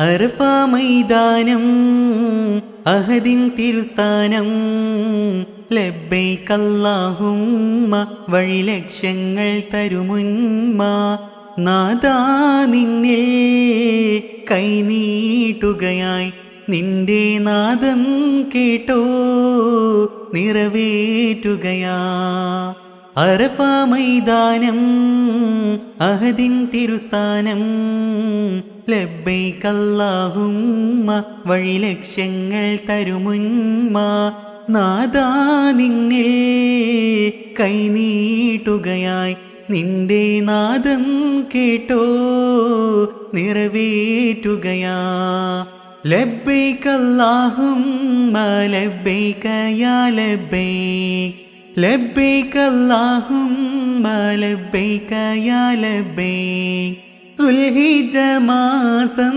അറഫ മൈതാനം അഹദിൻ തിരുസ്ഥാനം. ലബ്ബൈ കല്ലാഹുമ്മ വഴി ലക്ഷ്യങ്ങൾ തരുമുന്മ നാദാ നിന്നെ കൈനീട്ടുകയായി നിന്റെ നാദം കേട്ടോ നിറവേറ്റുകയാ. അറഫ മൈതാനം അഹദിൻ തിരുസ്ഥാനം. ലബ്ബൈക്കല്ലാഹുമ്മ വഴി ലക്ഷ്യങ്ങൾ തരുമുന്മ നാദാ നിന്നിൽ കൈനീട്ടുകയായി നിന്റെ നാദം കേട്ടോ നിറവേറ്റുകയാ. ലബ്ബൈക്കല്ലാഹുമ്മ ലബ്ബൈക്കയാ ലബ്ബൈക്ക് ലബ്ബൈക അല്ലാഹുമ്മ ലബ്ബൈക യാ ലബ്ബൈക് ദുൽഹിജ മാസം